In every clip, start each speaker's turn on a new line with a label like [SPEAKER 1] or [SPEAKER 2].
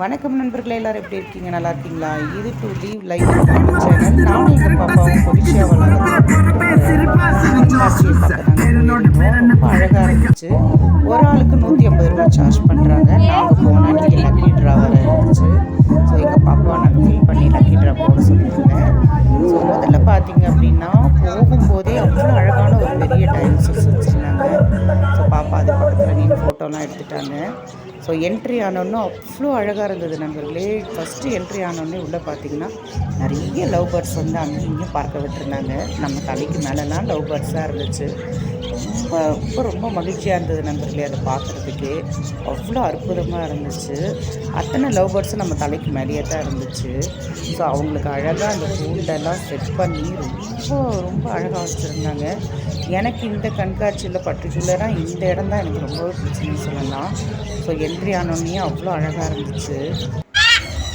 [SPEAKER 1] வணக்கம் நண்பர்களே எல்லாரும் எப்படி இருக்கீங்க நல்லா இருக்கீங்களா இது டு லீவ் லைஃப் சேனல் நானும் எங்கள் பாப்பாவும் கொடிஷா ரொம்ப அழகாக இருந்துச்சு ஒரு ஆளுக்கு நூற்றி ஐம்பது ரூபா சார்ஜ் பண்ணுறாங்க நாங்கள் போனால் அன்றைக்கி லக்கி ட்ரா வர இருந்துச்சு ஸோ எங்கள் பாப்பாவை நாங்கள் ஃபில் பண்ணி லக்கி ட்ரா போட சொல்லியிருந்தேன் ஸோ முதல்ல பார்த்தீங்க ஃபோட்டோலாம் எடுத்துட்டாங்க ஸோ என்ட்ரி ஆனோன்னு அவ்வளோ அழகாக இருந்தது நண்பர்களே ஃபஸ்ட்டு என்ட்ரி ஆனோடனே உள்ளே பார்த்தீங்கன்னா நிறைய லவ் பேர்ட்ஸ் வந்து அங்கேயும் இங்கேயும் பார்க்க விட்டுருந்தாங்க நம்ம தலைக்கு மேலெலாம் லவ் பேர்ட்ஸாக இருந்துச்சு ரொம்ப ரொம்ப ரொம்ப மகிழ்ச்சியாக இருந்தது நண்பர்களே அதை பார்க்குறதுக்கே அவ்வளோ அற்புதமாக இருந்துச்சு அத்தனை லவ் பேர்ட்ஸும் நம்ம தலைக்கு மேலேயே தான் இருந்துச்சு ஸோ அவங்களுக்கு அழகாக அந்த கூண்டெல்லாம் செட் பண்ணி ரொம்ப ரொம்ப அழகாக வச்சுருந்தாங்க எனக்கு இந்த கண்காட்சியில் பர்டிகுலராக இந்த இடம் தான் எனக்கு ரொம்ப பிடிச்சிருந்தது அப்படின்னு சொல்லலாம் ஸோ என்ட்ரி ஆனோடனே அவ்வளோ அழகாக இருந்துச்சு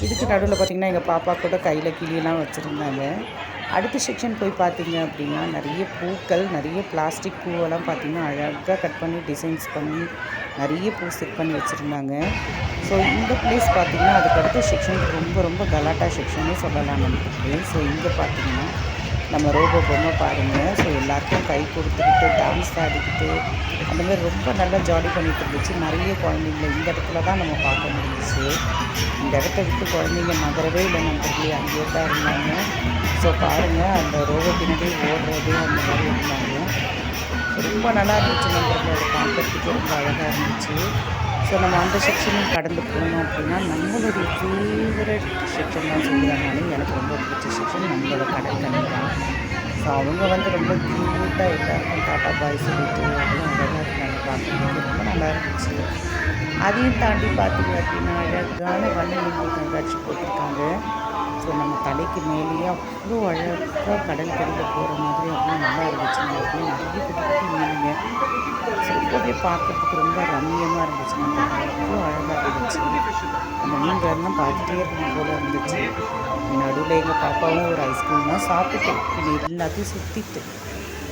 [SPEAKER 1] இதுக்கு நடுவில் பார்த்திங்கன்னா எங்கள் பாப்பா கூட கையில் கிளியெலாம் வச்சுருந்தாங்க அடுத்த செக்ஷன் போய் பார்த்தீங்க அப்படின்னா நிறைய பூக்கள் நிறைய பிளாஸ்டிக் பூவெல்லாம் பார்த்திங்கன்னா அழகாக கட் பண்ணி டிசைன்ஸ் பண்ணி நிறைய பூ செட் பண்ணி வச்சுருந்தாங்க ஸோ இந்த பிளேஸ் பார்த்திங்கன்னா அதுக்கு அடுத்த செக்ஷன் ரொம்ப ரொம்ப கலாட்டா செக்ஷனே சொல்லலாம் நமக்கு ஸோ இங்கே பார்த்திங்கன்னா நம்ம ரோபோ பொம்மை பாருங்கள் ஸோ எல்லாருக்கும் கை கொடுத்துக்கிட்டு டான்ஸ் ஆடிக்கிட்டு அந்த மாதிரி ரொம்ப நல்லா ஜாலி பண்ணிகிட்டு இருந்துச்சு நிறைய குழந்தைங்கள இந்த இடத்துல தான் நம்ம பார்க்க முடிஞ்சிச்சு இந்த இடத்த விட்டு குழந்தைங்க நகரவே இல்லை நம்பர்களே அங்கேயே தான் இருந்தாங்க ஸோ பாருங்கள் அந்த ரோபோ பின்னாடி ஓடுறது அந்த மாதிரி இருந்தாங்க ரொம்ப நல்லா இருந்துச்சு நம்பர்கள் பார்க்குறதுக்கு ரொம்ப அழகாக இருந்துச்சு ஸோ நம்ம அந்த செக்ஷனும் கடந்து போனோம் அப்படின்னா நம்மளுடைய ஃபேவரட் செக்ஷன் தான் சொல்லுவாங்கனாலும் எனக்கு ரொம்ப பிடிச்ச செக்ஷன் நம்மளோட கடற்கரை தான் ஸோ அவங்க வந்து ரொம்ப க்யூட்டாக எல்லாருக்கும் டாட்டா பாய் சொல்லிட்டு அப்படியே அழகாக இருக்காங்க பார்க்கும்போது ரொம்ப நல்லா இருந்துச்சு அதையும் தாண்டி பார்த்தீங்க அப்படின்னா அழகான வண்ணங்கள் கண்காட்சி போட்டிருக்காங்க ஸோ நம்ம தலைக்கு மேலேயே அவ்வளோ அழகாக கடல் கடையில் போகிற மாதிரி அவ்வளோ நல்லா இருந்துச்சுங்க அப்படின்னு நிறைய குட்டி குட்டி மீனுங்க ஸோ ரொம்பவே பார்க்குறதுக்கு ரொம்ப ரம்மியமாக இருந்துச்சுங்க அவ்வளோ அழகாக இருந்துச்சு அந்த மீன்கள்லாம் பார்த்துட்டே இருக்கணும் போல இருந்துச்சு நடுவில் எங்கள் பாப்பாவும் ஒரு ஐஸ்கிரீம் தான் சாப்பிட்டு எல்லாத்தையும் சுற்றிட்டு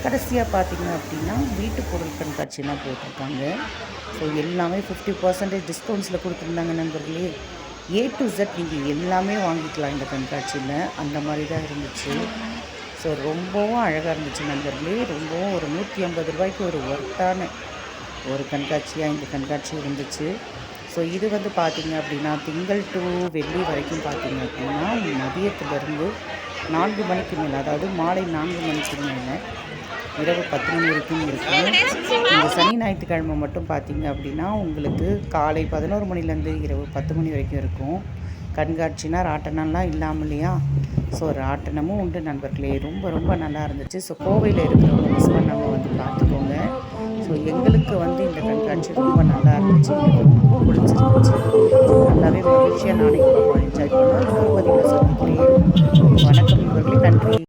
[SPEAKER 1] கடைசியாக பார்த்திங்க அப்படின்னா வீட்டு பொருள் கண்காட்சியெலாம் போட்டிருக்காங்க ஸோ எல்லாமே ஃபிஃப்டி பர்சன்டேஜ் டிஸ்கவுண்ட்ஸில் கொடுத்துருந்தாங்க நண்பர்களே ஏ டு ஜெட் நீங்கள் எல்லாமே வாங்கிக்கலாம் இந்த கண்காட்சியில் அந்த மாதிரி தான் இருந்துச்சு ஸோ ரொம்பவும் அழகாக இருந்துச்சு நண்பர்களே ரொம்பவும் ஒரு நூற்றி ஐம்பது ரூபாய்க்கு ஒரு ஒர்த்தான ஒரு கண்காட்சியாக இந்த கண்காட்சி இருந்துச்சு ஸோ இது வந்து பார்த்திங்க அப்படின்னா திங்கள் டு வெள்ளி வரைக்கும் பார்த்திங்க அப்படின்னா மதியத்துலேருந்து நான்கு மணிக்கு மேலே அதாவது மாலை நான்கு மணிக்கு மேலே இரவு பத்து மணி வரைக்கும் இருக்கும் இந்த சனி ஞாயிற்றுக்கிழமை மட்டும் பார்த்திங்க அப்படின்னா உங்களுக்கு காலை பதினோரு மணிலேருந்து இரவு பத்து மணி வரைக்கும் இருக்கும் கண்காட்சினா ராட்டனம்லாம் இல்லாமல் இல்லையா ஸோ ராட்டனமும் உண்டு நண்பர்களே ரொம்ப ரொம்ப நல்லா இருந்துச்சு ஸோ கோவையில் இருக்கிறவங்க மிஸ் பண்ணாமல் வந்து பார்த்துக்கோங்க ஸோ எங்களுக்கு வந்து இந்த கண்காட்சி ரொம்ப நல்லா இருந்துச்சு ரொம்ப பிடிச்சிருந்துச்சு நல்லாவே மகிழ்ச்சியாக நானே